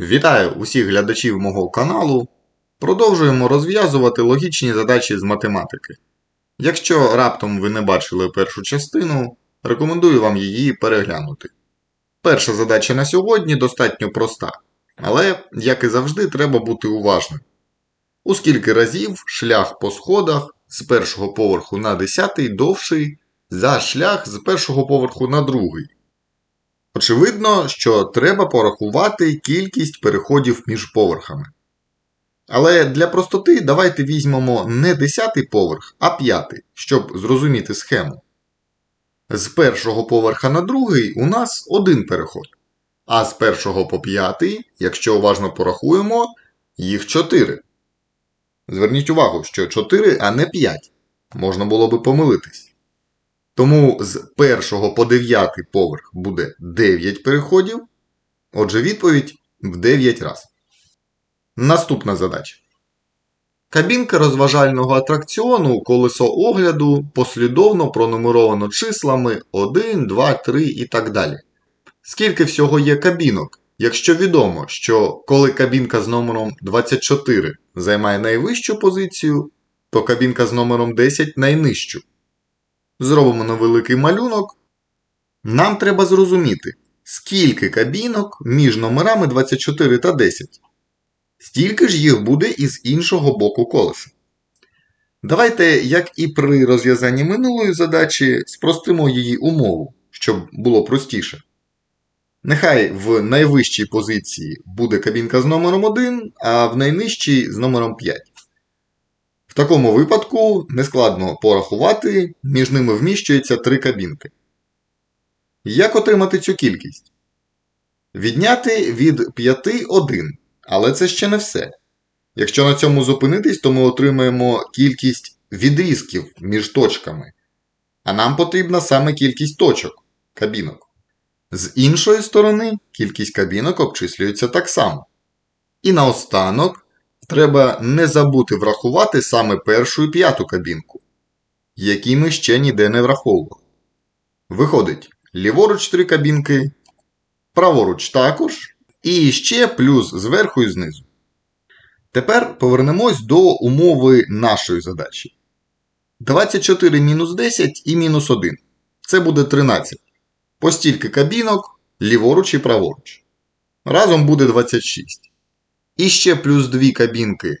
Вітаю усіх глядачів мого каналу. Продовжуємо розв'язувати логічні задачі з математики. Якщо раптом ви не бачили першу частину, рекомендую вам її переглянути. Перша задача на сьогодні достатньо проста, але, як і завжди, треба бути уважним. У скільки разів шлях по сходах з першого поверху на 10 довший за шлях з першого поверху на другий. Очевидно, що треба порахувати кількість переходів між поверхами. Але для простоти давайте візьмемо не 10 поверх, а 5, щоб зрозуміти схему. З першого поверха на другий у нас один переход. А з першого по п'ятий, якщо уважно порахуємо, їх 4. Зверніть увагу, що 4, а не 5. Можна було би помилитись. Тому з першого по дев'ятий поверх буде 9 переходів. Отже, відповідь в 9 раз. Наступна задача. Кабінка розважального атракціону колесо огляду послідовно пронумеровано числами 1, 2, 3 і так далі. Скільки всього є кабінок, якщо відомо, що коли кабінка з номером 24 займає найвищу позицію, то кабінка з номером 10 найнижчу. Зробимо невеликий малюнок. Нам треба зрозуміти, скільки кабінок між номерами 24 та 10. Стільки ж їх буде із іншого боку колеса. Давайте, як і при розв'язанні минулої задачі, спростимо її умову, щоб було простіше. Нехай в найвищій позиції буде кабінка з номером 1, а в найнижчій з номером 5. Такому випадку нескладно порахувати, між ними вміщується три кабінки. Як отримати цю кількість? Відняти від 5 1, але це ще не все. Якщо на цьому зупинитись, то ми отримаємо кількість відрізків між точками. А нам потрібна саме кількість точок кабінок. З іншої сторони, кількість кабінок обчислюється так само. І наостанок треба не забути врахувати саме першу і п'яту кабінку, які ми ще ніде не враховували. Виходить, ліворуч три кабінки, праворуч також, і ще плюс зверху і знизу. Тепер повернемось до умови нашої задачі. 24 мінус 10 і мінус 1. Це буде 13. По стільки кабінок, ліворуч і праворуч. Разом буде 26. І ще плюс 2 кабінки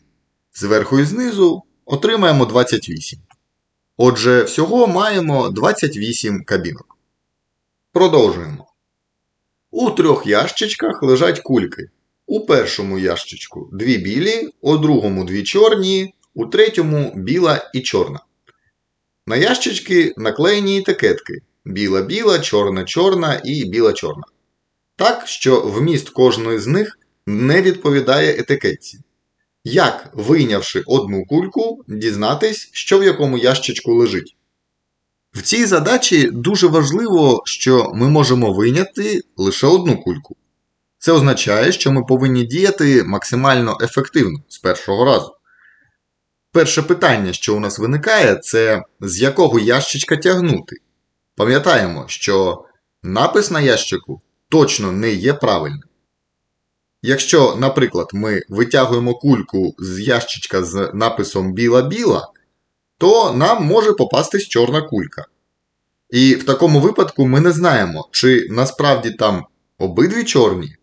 зверху і знизу отримаємо 28. Отже, всього маємо 28 кабінок. Продовжуємо. У трьох ящичках лежать кульки. У першому ящичку дві білі, у другому дві чорні, у третьому біла і чорна. На ящички наклеєні етикетки: біла-біла, чорна-чорна і біла-чорна. Так, що вміст кожної з них не відповідає етикетці. Як, вийнявши одну кульку, дізнатись, що в якому ящичку лежить? В цій задачі дуже важливо, що ми можемо вийняти лише одну кульку. Це означає, що ми повинні діяти максимально ефективно з першого разу. Перше питання, що у нас виникає, це з якого ящичка тягнути. Пам'ятаємо, що напис на ящику точно не є правильним. Якщо, наприклад, ми витягуємо кульку з ящичка з написом біла-біла, то нам може попастись чорна кулька. І в такому випадку ми не знаємо, чи насправді там обидві чорні,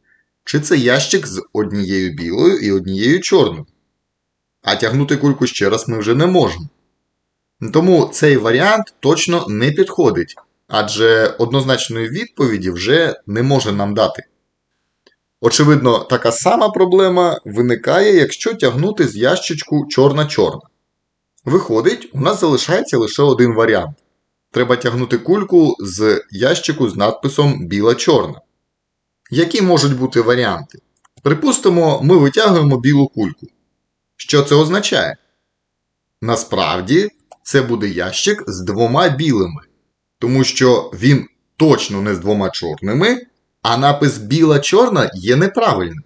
чи це ящик з однією білою і однією чорною. А тягнути кульку ще раз ми вже не можемо. Тому цей варіант точно не підходить, адже однозначної відповіді вже не може нам дати. Очевидно, така сама проблема виникає, якщо тягнути з ящичку чорна-чорна. Виходить, у нас залишається лише один варіант. Треба тягнути кульку з ящику з надписом біла-чорна. Які можуть бути варіанти? Припустимо, ми витягуємо білу кульку. Що це означає? Насправді, це буде ящик з двома білими, тому що він точно не з двома чорними, а напис біла-чорна є неправильним.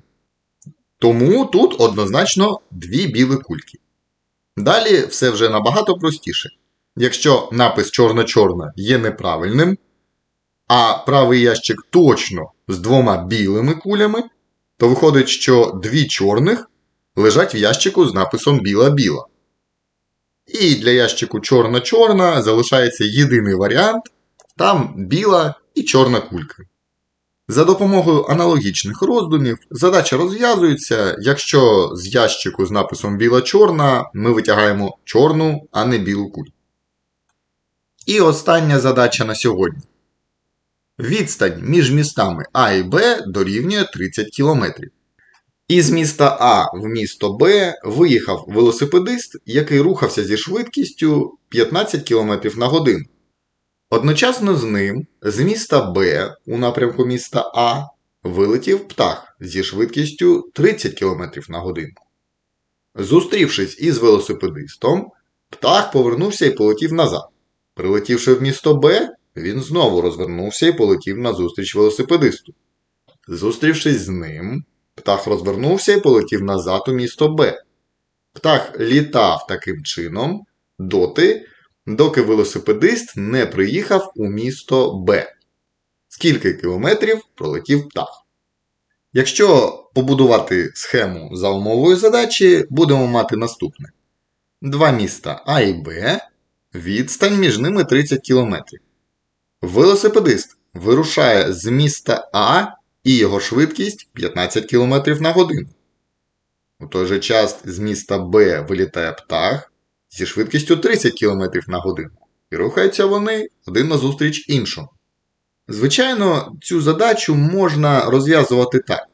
Тому тут однозначно дві білі кульки. Далі все вже набагато простіше. Якщо напис чорна-чорна є неправильним, а правий ящик точно з двома білими кулями, то виходить, що дві чорних лежать в ящику з написом біла-біла. І для ящику чорна-чорна залишається єдиний варіант там біла і чорна кулька. За допомогою аналогічних роздумів задача розв'язується, якщо з ящику з написом біла-чорна ми витягаємо чорну, а не білу кульку. І остання задача на сьогодні. Відстань між містами А і Б дорівнює 30 км. Із міста А в місто Б виїхав велосипедист, який рухався зі швидкістю 15 км на годину. Одночасно з ним з міста Б у напрямку міста А вилетів птах зі швидкістю 30 км на годину. Зустрівшись із велосипедистом, птах повернувся і полетів назад. Прилетівши в місто Б, він знову розвернувся і полетів назустріч велосипедисту. Зустрівшись з ним, птах розвернувся і полетів назад у місто Б. Птах літав таким чином доти, доки велосипедист не приїхав у місто Б. Скільки кілометрів пролетів птах? Якщо побудувати схему за умовою задачі, будемо мати наступне: два міста А і Б, відстань між ними 30 км. Велосипедист вирушає з міста А і його швидкість 15 км на годину. У той же час з міста Б вилітає птах зі швидкістю 30 км на годину. І рухаються вони один назустріч іншому. Звичайно, цю задачу можна розв'язувати так: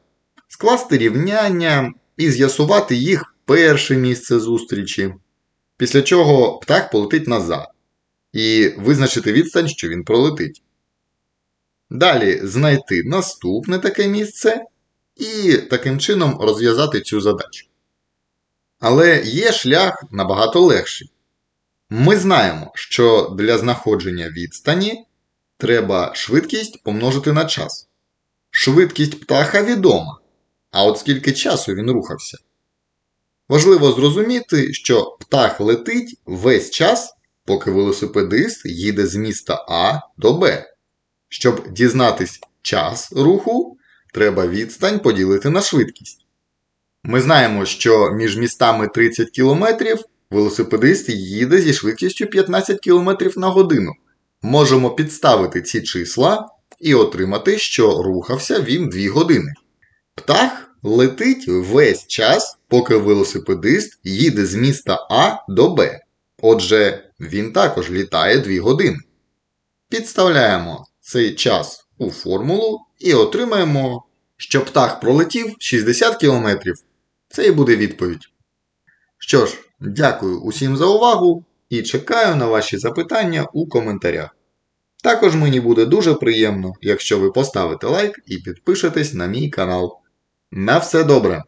скласти рівняння і з'ясувати їх перше місце зустрічі, після чого птах полетить назад, і визначити відстань, що він пролетить. Далі знайти наступне таке місце і таким чином розв'язати цю задачу. Але є шлях набагато легший. Ми знаємо, що для знаходження відстані треба швидкість помножити на час. Швидкість птаха відома, а от скільки часу він рухався. Важливо зрозуміти, що птах летить весь час, поки велосипедист їде з міста А до Б. Щоб дізнатись час руху, треба відстань поділити на швидкість. Ми знаємо, що між містами 30 км велосипедист їде зі швидкістю 15 км на годину. Можемо підставити ці числа і отримати, що рухався він 2 години. Птах летить весь час, поки велосипедист їде з міста А до Б. Отже, він також літає 2 години. Підставляємо цей час у формулу і отримаємо, що птах пролетів 60 км. Це і буде відповідь. Що ж, дякую усім за увагу і чекаю на ваші запитання у коментарях. Також мені буде дуже приємно, якщо ви поставите лайк і підпишетесь на мій канал. На все добре!